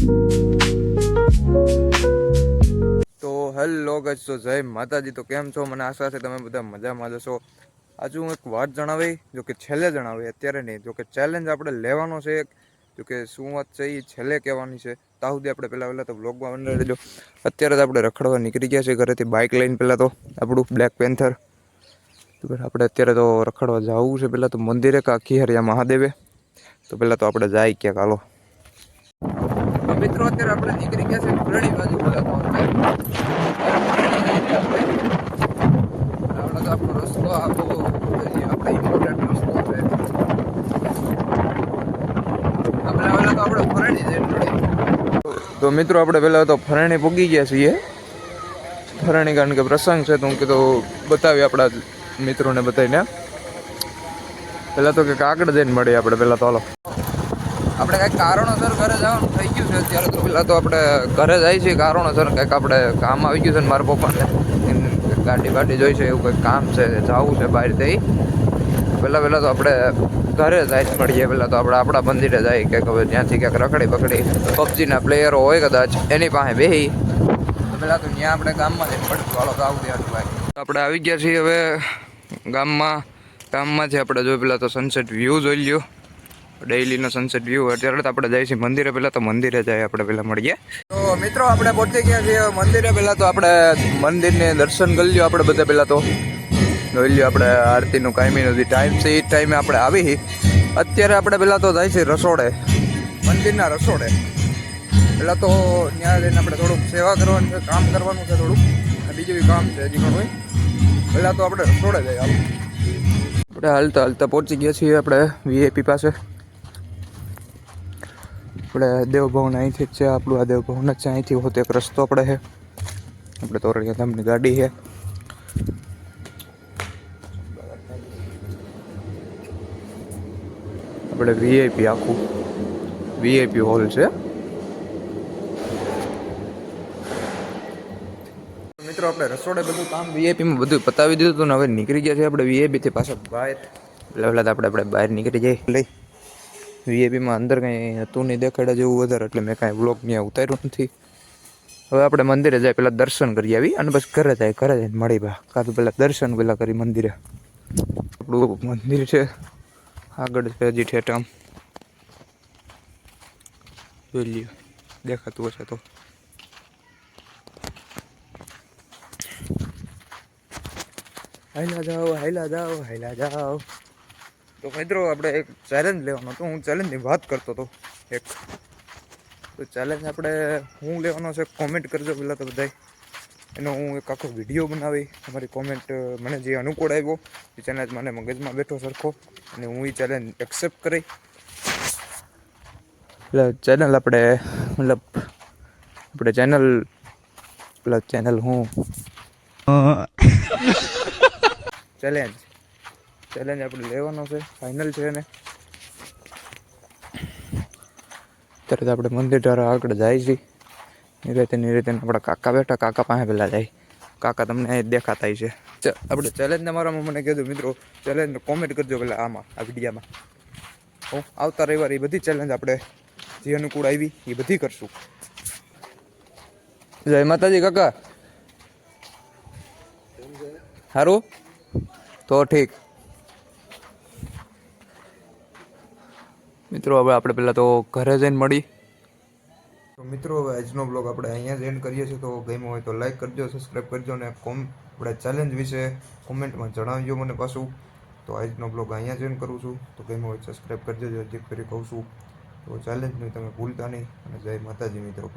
તો હેલો ગજ તો જય માતાજી. તો કેમ છો? મને આશા છે તમે બધા મજામાં જશો આજે હું એક વાત જણાવી, જો કે છેલ્લે જણાવી, અત્યારે નહીં. જો કે ચેલેન્જ આપણે લેવાનો છે જો કે શું વાત છે એ છેલ્લે કહેવાની છે. ત્યાં સુધી આપણે પહેલાં પહેલાં તો બ્લોગમાં અંદર રહેજો. અત્યારે તો આપણે રખડવા નીકળી ગયા છે ઘરેથી બાઇક લઈને પહેલાં તો. આપણું બ્લેક પેન્થર આપણે અત્યારે તો રખડવા જવું છે પહેલાં તો મંદિરે કાખી ખીહરિયા મહાદેવે. તો પહેલાં તો આપણે જાય ક્યાંક. હાલો. અત્યારે આપણે નીકળી ગયા છે ફરણી બાજુ પહેલાં તો આપણે આપણે રસ્તો આ હજી આપણે આપણે તો ફરણી તો મિત્રો આપણે પહેલાં તો ફરણી પૂગી ગયા છીએ. ફરણી કારણ કે પ્રસંગ છે તો હું કીધું બતાવી આપણા મિત્રોને બતાવીને પહેલાં તો કે આગળ જઈને મળીએ આપણે પહેલાં તો, હાલો. આપણે કાંઈક કારણોસર ઘરે જવાનું થઈ ગયું છે અત્યારે તો પહેલાં તો આપણે ઘરે જાય છે કારણોસર કંઈક આપણે કામ આવી ગયું છે ને મારા પપ્પાને. ગાડી બાડી જોઈ છે, એવું કંઈક કામ છે, જવું છે બહારથી પહેલાં પહેલાં તો આપણે ઘરે જાય મળીએ. પહેલાં તો આપણે આપણા મંદિરે જાય કે હવે ત્યાંથી ક્યાંક રખડી પકડી પબજીના પ્લેયરો હોય કદાચ, એની પાસે બેહી. પહેલાં તો ત્યાં આપણે ગામમાં જઈને પડતું તો આવું ત્યાં ભાઈ. આપણે આવી ગયા છીએ હવે ગામમાં. ગામમાંથી આપણે જોઈ પહેલાં તો સનસેટ વ્યૂ જોઈ લ્યો. ડેઈલીનો સનસેટ વ્યૂ અત્યારે તો આપણે છીએ મંદિરે પહેલાં, તો મંદિરે જાય આપણે પહેલાં મળીએ. તો મિત્રો, આપણે પહોંચી ગયા છીએ મંદિરે પહેલાં, તો આપણે મંદિરને દર્શન કરી લ્યો આપણે બધા પહેલાં તો. જોઈ લ્યો આપણે આરતીનું કાયમી નથી. ટાઈમ છે, એ ટાઈમે આપણે આવી અત્યારે આપણે પહેલાં તો જાય છે રસોડે. મંદિરના રસોડે. પહેલાં તો ત્યાં જઈને આપણે થોડુંક સેવા કરવાનું છે, કામ કરવાનું છે થોડુંક. બીજું બી કામ છે, હજી ઘણું પહેલાં તો આપણે રસોડે જઈએ આપણે હાલતા હાલતા પહોંચી ગયા છીએ આપણે વીએપી પાસે. આપણે દેવભવન અહીંથી જ છે, આપણું આ દેવભવન જ છે, અહીંથી હોતે એક રસ્તો આપણે છે. આપણે તોરણિયા ધામની ગાડી છે. આપણે વીઆઈપી આખું. વીઆઈપી હોલ છે. મિત્રો, આપણે રસોડે બધું કામ વીઆઈપીમાં બધું પતાવી દીધું હતું ને હવે નીકળી ગયા છે આપણે વીઆઈપીથી પાછા બહાર. પહેલાં પહેલાં તો આપણે આપણે બહાર નીકળી જઈએ. લઈ વીઆઈપીમાં અંદર કંઈ હતું નહીં દેખાડ્યા જેવું વધારે, એટલે મેં કાંઈ બ્લોગ ત્યાં ઉતાર્યું નથી. હવે આપણે મંદિરે જાય, પહેલાં દર્શન કરી આવી અને બસ ઘરે જાય, ઘરે જઈને મળી બા. કાં તો પહેલાં દર્શન પહેલાં કરી મંદિરે. આપણું મંદિર છે, આગળ છે હજી ઠેઠ આમ જોઈ લ્યો, દેખાતું હશે તો. હાઈલા જાઓ હાઈલા જાઓ હાઈલા જાઓ. તો મિત્રો આપણે એક ચેલેન્જ લેવાનો હતો. હું ચેલેન્જની વાત કરતો હતો. એક. તો ચેલેન્જ આપણે હું લેવાનો છે કોમેન્ટ કરજો પહેલાં તો બધાય. એનો હું એક આખો વીડિયો બનાવી. તમારી કોમેન્ટ મને જે અનુકૂળ આવ્યો એ ચેલેન્જ મને મગજમાં બેઠો સરખો. અને હું એ ચેલેન્જ એક્સેપ્ટ કરી. એટલે ચેનલ આપણે મતલબ આપણે ચેનલ મતલબ ચેનલ હું? ચેલેન્જ ચેલેન્જ આપણે લેવાનો છે ફાઇનલ છે ને. તો આપણે મંદિર દ્વારા આગળ જાય છે નિરેતે નિરેતે આપણા કાકા બેઠા, કાકા પાસે પહેલાં જાય. કાકા તમને અહીં દેખાતા છે. આપણે ચેલેન્જને મારામાં મને કીધું મિત્રો ચેલેન્જ કોમેન્ટ કરજો પહેલાં આમાં, આ વિડીયામાં. આવતા રવિવારે એ બધી ચેલેન્જ આપણે જે અનુકૂળ આવી, એ બધી કરશું. જય માતાજી કાકા. સારું તો ઠીક. મિત્રો, હવે આપણે પહેલાં તો ઘરે જઈને મળી. તો મિત્રો, હવે આજનો બ્લોગ આપણે અહીંયા જ એન્ડ કરીએ છીએ. તો ગમ્યો હોય તો લાઈક કરજો સબસ્ક્રાઈબ કરજો અને કોમ, આપણે ચેલેન્જ વિશે કોમેન્ટમાં જણાવજો મને પાછું. તો આજનો બ્લોગ અહીંયા જ એન્ડ કરું છું. તો ગમ્યો હોય સબસ્ક્રાઈબ કરજો જો ફરી કહું છું. તો ચેલેન્જનું તમે ભૂલતા નહીં. અને જય માતાજી મિત્રો.